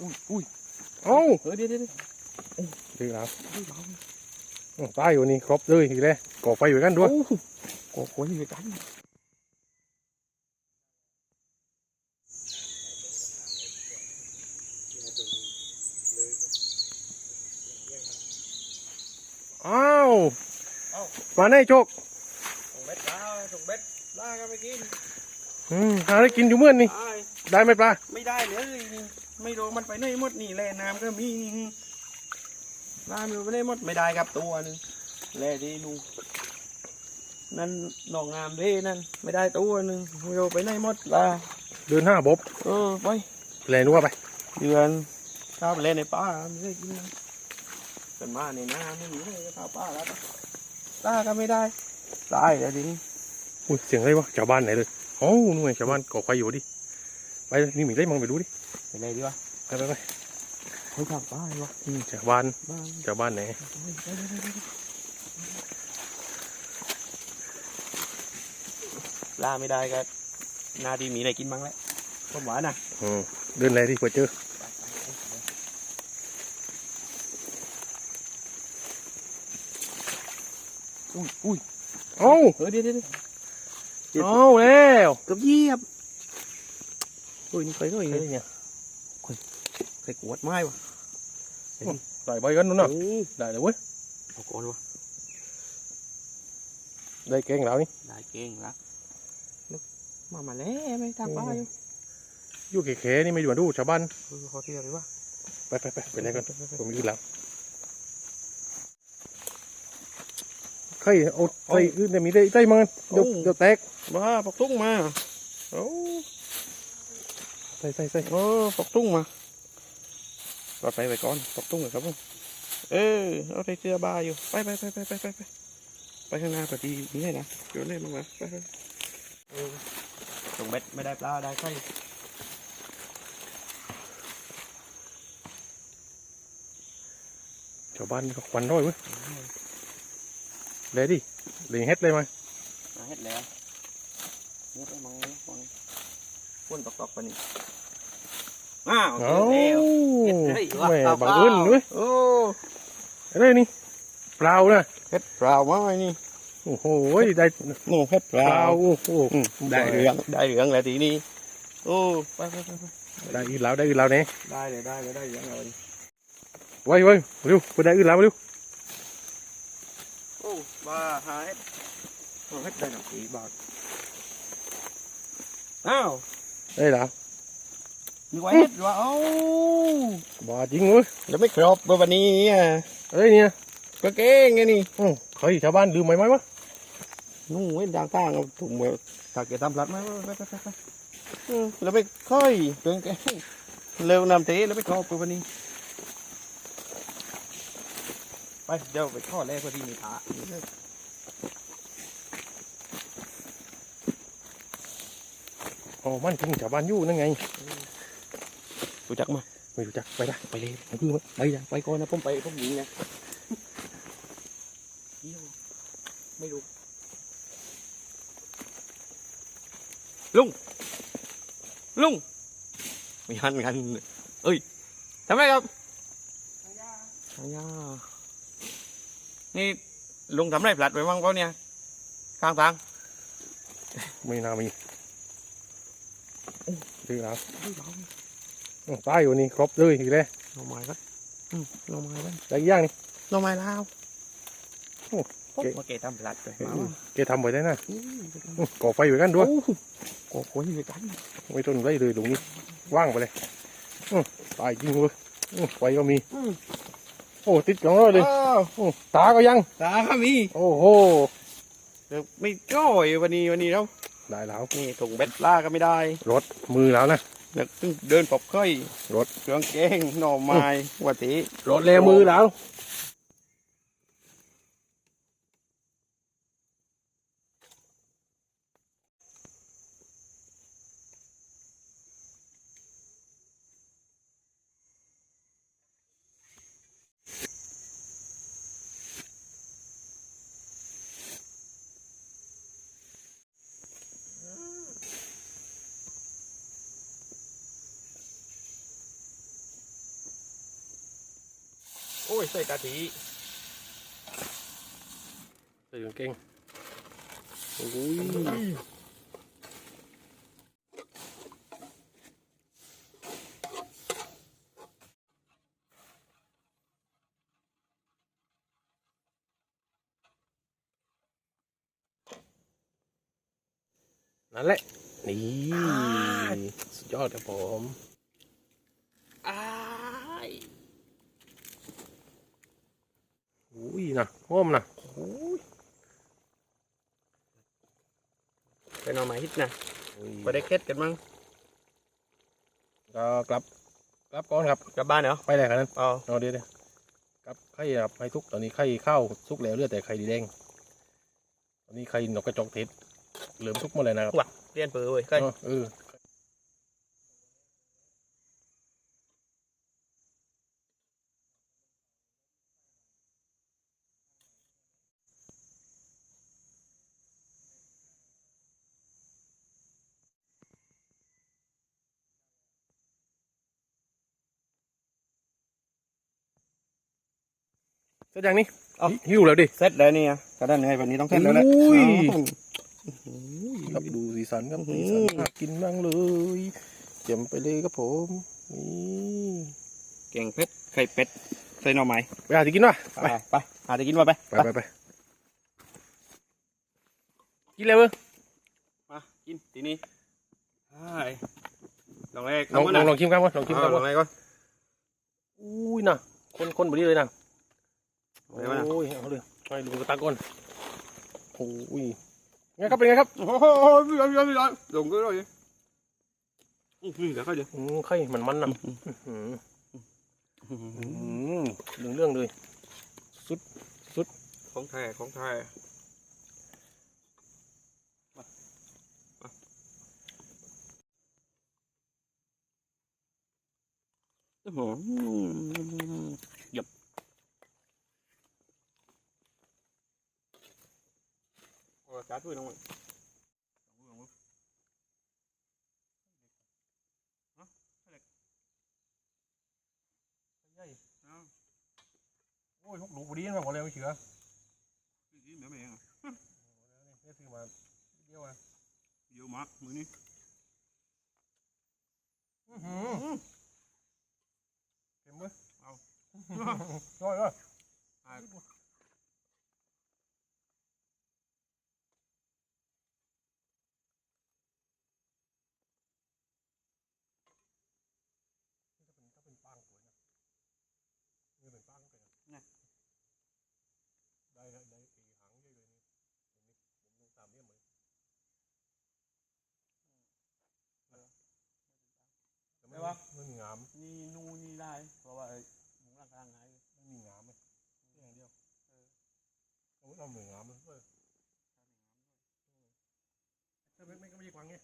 อุ้ยอุ้ยเอ้าเออเดี๋ยวเดี๋ยวเดี๋ยวดีแล้วเฮ้ยเบาอืมตายอยู่นี่ครบเลยอีกแล้วก่อไฟอยู่กันด้วยโอ้โหโอ้โหนี่กันอ้าวมาแน่โชคส่งเบ็ดปลาส่งเบ็ดปลาก็ไปกินอืมหาได้กินอยู่เมื่อนนี่ตายได้ไหมปลา ไม่ได้เลยนี่ ไม่รู้มันไปไหนหมดนี่แล่น้ำก็มีปลาไม่รู้ไปไหนหมดไม่ได้ครับตัวหนึงแล่ดีนูนั่นหนองงามเด้นั่นไม่ได้ตัวหนึงไม่รู้ไปไหนหมดลาเดินห้าบบเออไปแล่นัวไปเดือนข้าวไปเล่นในป่าไม่ได้กินเป็นมาในน้ำไม่มีเลยข้าวป่าแล้วตาก็ไม่ได้ตายแล้วทีนี้อุ้ยเสียงอะไรวะชาวบ้านไหนเลยโอ้นู่นไงชาวบ้านก่อไฟอยู่ดิไปนี่มีอะไรมองไปดูดิ ไปเลยดีวะไปไปไปเฮ้ยทางป่าเลยวะอืมชาวบ้านบ้านชาวบ้านไหนลาไม่ได้ก็นาดีมีอะไรกินบ้างแล้วผมหวานนะอืมเดินอะไรดิเผื่อเจออุ้ยอุ้ยเอ้าเออเดี๋ยวเดี๋ยวเดี๋ยวเอ้าแล้วเกับเหยียบอุ้ยนี่ไปด้วยเฮ้ยเนี่ย ใส่กวดไม้วะใส่ใบกันนู่นน่ะโอ้ได้เลยเว้ยเอาก่อนวะได้แกงแล้วนี่ได้เก่งละนึกมามาแล้วไม่ทางป่าอยู่อยู่แข่ๆนี่ไม่อยู่ดูชาวบ้านเออเขาเที่ยวเลยวะไปไปไปไปไหนกันผมมีอื่นแล้วใครเอาใส่อื่นแต่มีได้ใส่มันเดี๋ยวเดี๋ยวแตกบ้าปกตุ้งมาโอ้ใส่ใส่ใส่เออปกตุ้งมา ปลอดไปไว้ก่อนปกตุ้งเลยครับผมเออเอาใส่เสื้อบาอยู่ไปไปไปไปไปไปไปไปข้างหน้าพอดีนี่ให้นะโยนเลยมามาไปไปเออส่งเบ็ดไม่ได้ปลาได้ไข่ชาวบ้านก็ควันร้อยเว้ยเลยดิเลยเฮ็ดเลยมั้ยมเฮ็ดแล้วนี่ไปมังมังพ่นตอกไปนี่ อ้าวเอ้าเจอแล้วแหเฮ็ดม่เฮ้ยบังเอิญด้วยโอ้อะไรนี่เปล่านะเฮ็ดเปล่าไม้นี่โอ้โหได้นี่เฮ็ดเปเปล่าล่าโอ้โหอืมได้เรื่องได้เรื่องแล้วทีนี้โอ้ไปไปไปไปได้อื่นแล้วได้อื่นแล้วเนี่ยได้เลยได้เลยได้เรื่องแล้วดิไว้ไว้เร็วไปได้อื่นแล้วเร็วโอ้บ้าหาเฮ็ดเอาเฮ็ดได้หนักสี่บาทอ้าวได้แล้ว นึกว่าเฮ็ดว่าเอ้าบ้าจริงเว้ยแล้วไม่ครบเบอร์วันนี้อะเอ้ยเนี่ยก็เก่งไงนี่อืมเคยชาวบ้านลืมไหมไหมวะนู่นเว้นทางต่างเอาถุงมือถ้าเกิดทำพลัดไหมไปไปไปไปเออแล้วไม่ค่อยเกินแกเร็วนำเทแล้วไม่ครบเบอร์วันนี้ไปเดี๋ยวไปข้อแรกพอดีมีตาโอ้มันจริงชาวบ้านอยู่นั่นไงรู้ จักมั้ยไม่รู้จักไปได้ไปเลยไปคือไปจ้ะไปก่อนนะผมไปผมหญิงไงเดี๋ยวไม่รู้ลุงลุงไม่หันกันเอ้ยทำไมครับทางยานี่ลุงทำไรพลัดไปบ้างเปล่าเนี่ยข้างทางไม่น่ามีดีแล้ว เฮ้ยเบาอืมตายอยู่นี่ครบเลยอีกแล้วหน่อไม้ก็อืมหน่อไม้ก็ได้อีกอย่างนี่หน่อไม้ลาวโอ้โอ้เก๋มาเกตทำพลัดไปเอมาอว่ะแกทำไว้ได้นะอืมอืมก่อไฟอยู่กันด้วยโอ้โหโอ้โหอยู่ด้วยกันไม่ต้นไรเลยตรงนี้ว่างไปเลยอืมตายจริงเว้ยอืมไฟก็มีอืมโอ้ติดสองร้อยเลยอ้าวอืมตาก็ยังตาก็มี โอ้โหเดี๋ยวไม่จ้อยวันนี้วันนี้แล้วได้แล้วนี่ถุงเบ็ดปลาก็ไม่ได้ รถมือแล้วนะ เดี๋ยวต้องเดินปอบค่อยรถเครื่องแกงหน่อไม้วัติรถแลมือแล้ว โอ้ย ใส่กะทิใส่กางเกงโอ้ยนั่นแหละ นี่ สุดยอดครับผม อ้าย อุ้ย นะหอมนะโอ้ยเป็นหน่อไม้ฮิตนะอุ้ยไปได้เค็ดกันมั้งก็กลับกลับก่อนครับกลับบ้านเหรอไปไหนกันนั้นเอาเอาเดี๋ยวเดี๋ยวกลับไข่ครับไข่ทุกตอนนี้ไข่ข้าวสุกแล้วเหลือแต่ไข่ดีแดงตอนนี้ไข่นกกระจอกเทศเหลือมทุกหมดเลยนะครับเรียนเปื่อเว้ยใกล้เออ เออเสร็จยังนี่หิวแล้วดิเสร็จแล้วเนี่ยกระดานไงวันนี้ต้องเสร็จแล้วแหละอุ้ยอ๋อครับดูสีสันครับอื้สีอหืสัอนน่ากินมากเลยเจ็มไปเลยครับผมนี่แกงเป็ดไข่เป็ดใส่หน่อไม้ไปหาที่กินวะไปไปหาจะกินมาไปไปไปไปกินเลยเว้ยมากินทีนี้ใช่ลองแรกลองทำก่นลอนะงลองชิมกันวะลองชิมกันเอาลอวะงแรกก่อนอุ้ยน่ะคนคนแบบนี้เลยนะ เอาไว้ก่อนนะโอ้ยเอาเลยให้ดูกระตาก่อนโอ้ยไงครับเป็นไงครับโอ้โหพี่ร้อยพี่ร้อยพี่ร้อยลงก็ร้อยอื้อหือเดี๋ยวเข้าเดี๋ยวอืมไข่มันมันนะอืมอืมเรื่องเรื่องๆเลยของแท้ของแท้ โอ้โหหยับโอ้การ์ดพูดน้องมันโอ้ยหกหลูบุรีมาพอแล้วไม่เชื่อนี่เดี๋ยวไม่เองอะเนี่ยซื้อมาเดียวอะเดียวมากมือนี้อือหือเต็มเว้ยเอาร้อยเว้ย ถ้าเป็นป้างสวยนะนี่เป็นป้างเป็นนะได้ได้ได้ตีหางได้เลยนี่ผมนี่ผมลงตามเรียมเลยแต่ไม่ว่าไม่มีงาม นี่นู่นนี่ได้ เพราะว่าหมูร่างกายไงไม่มีงามเลยแค่อย่างเดียวเอาไว้ทำเหมือนงามเลยเออถ้าไม่ไม่ก็ไม่ใช่กวางไง